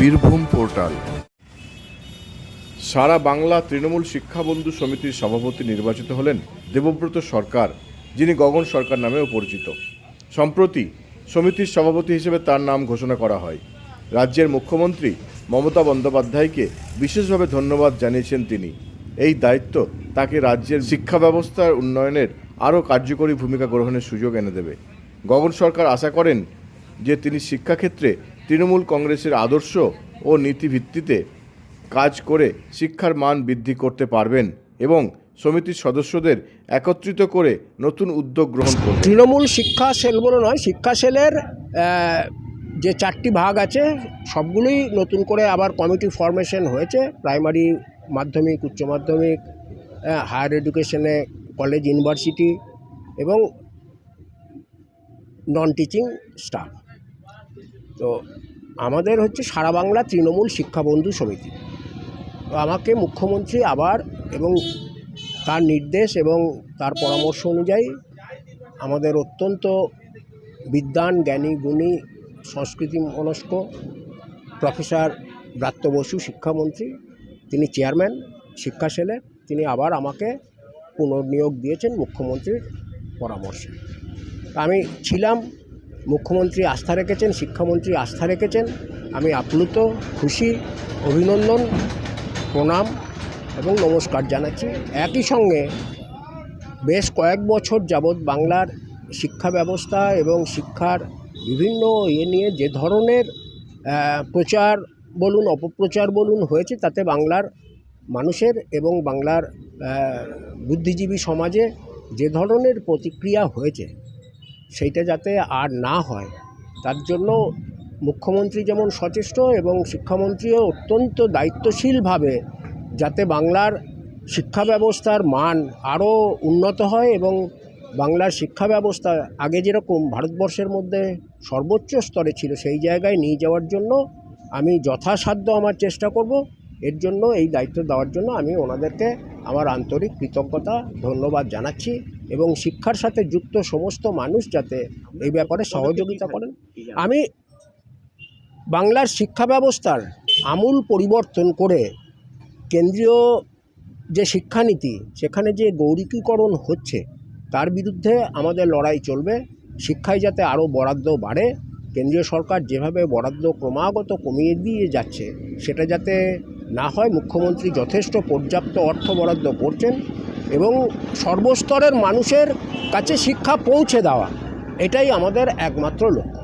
Birbhum portal. সারা বাংলা তৃণমূল শিক্ষাবন্ধু সমিতির সভাপতি নির্বাচিত হলেন দেবব্রত সরকার, যিনি গগন সরকার নামেও পরিচিত। সম্প্রতি সমিতির সভাপতি হিসেবে তার নাম ঘোষণা করা হয়। রাজ্যের মুখ্যমন্ত্রী মমতা বন্দ্যোপাধ্যায়কে বিশেষভাবে ধন্যবাদ জানিয়েছেন তিনি। এই দায়িত্ব তাকে রাজ্যের শিক্ষা ব্যবস্থার উন্নয়নের আরও কার্যকরী ভূমিকা গ্রহণের সুযোগ এনে দেবে। গগন সরকার আশা করেন যে তিনি শিক্ষাক্ষেত্রে তৃণমূল কংগ্রেসের আদর্শ ও নীতি ভিত্তিতে কাজ করে শিক্ষার মান বৃদ্ধি করতে পারবেন এবং সমিতির সদস্যদের একত্রিত করে নতুন উদ্যোগ গ্রহণ করবেন। তৃণমূল শিক্ষা সেল বলে নয়, শিক্ষা সেলের যে চারটি ভাগ আছে, সবগুলোই নতুন করে আবার কমিটি ফরমেশন হয়েছে। প্রাইমারি মাধ্যমিক, উচ্চ মাধ্যমিক হায়ার এডুকেশনে কলেজ ইউনিভার্সিটি এবং নন টিচিং স্টাফ তো আমাদের হচ্ছে সারা বাংলা তৃণমূল শিক্ষা বন্ধু সমিতি। তো আমাকে মুখ্যমন্ত্রী আবার এবং তার নির্দেশ এবং তার পরামর্শ অনুযায়ী আমাদের অত্যন্ত বিদ্বান, জ্ঞানী, গুণী সংস্কৃতি মনস্ক প্রফেসর ব্রাত্য বসু শিক্ষামন্ত্রী, তিনি চেয়ারম্যান, শিক্ষা সেলের তিনি আবার আমাকে পুনর্নিয়োগ দিয়েছেন মুখ্যমন্ত্রীর পরামর্শে। আমি ছিলাম মুখ্যমন্ত্রী আস্থা রেখেছেন, শিক্ষামন্ত্রী আস্থা রেখেছেন। আমি আপ্লুত, খুশি, অভিনন্দন, প্রণাম এবং নমস্কার জানাচ্ছি। একই সঙ্গে বেশ কয়েক বছর যাবৎ বাংলার শিক্ষা ব্যবস্থা এবং শিক্ষার বিভিন্ন ইয়ে নিয়ে যে ধরনের প্রচার বলুন, অপপ্রচার বলুন হয়েছে, তাতে বাংলার মানুষের এবং বাংলার বুদ্ধিজীবী সমাজে যে ধরনের প্রতিক্রিয়া হয়েছে সেইটা যাতে আর না হয়। তার জন্য মুখ্যমন্ত্রী যেমন সচেষ্ট এবং শিক্ষামন্ত্রীও অত্যন্ত দায়িত্বশীলভাবে যাতে বাংলার শিক্ষা ব্যবস্থার মান আরও উন্নত হয় এবং বাংলার শিক্ষা ব্যবস্থা আগে যেরকম ভারতবর্ষের মধ্যে সর্বোচ্চ স্তরে ছিল সেই জায়গায় নিয়ে যাওয়ার জন্য আমি যথাসাধ্য আমার চেষ্টা করব। এর জন্য এই দায়িত্ব দেওয়ার জন্য আমি ওনাদেরকে আমার আন্তরিক কৃতজ্ঞতা, ধন্যবাদ জানাচ্ছি। এবং শিক্ষার সাথে যুক্ত সমস্ত মানুষ যাতে এই ব্যাপারে সহযোগিতা করেন। আমি বাংলার শিক্ষা ব্যবস্থার আমূল পরিবর্তন করে কেন্দ্রীয় যে শিক্ষানীতি, সেখানে যে গৌরিকীকরণ হচ্ছে, তার বিরুদ্ধে আমাদের লড়াই চলবে। শিক্ষায় যাতে আরও বরাদ্দ বাড়ে, কেন্দ্রীয় সরকার যেভাবে বরাদ্দ ক্রমাগত কমিয়ে দিয়ে যাচ্ছে, সেটা যাতে না হয়, মুখ্যমন্ত্রী যথেষ্ট পর্যাপ্ত অর্থ বরাদ্দ করছেন। এবং সর্বস্তরের মানুষের কাছে শিক্ষা পৌঁছে দেওয়া এটাই আমাদের একমাত্র লক্ষ্য।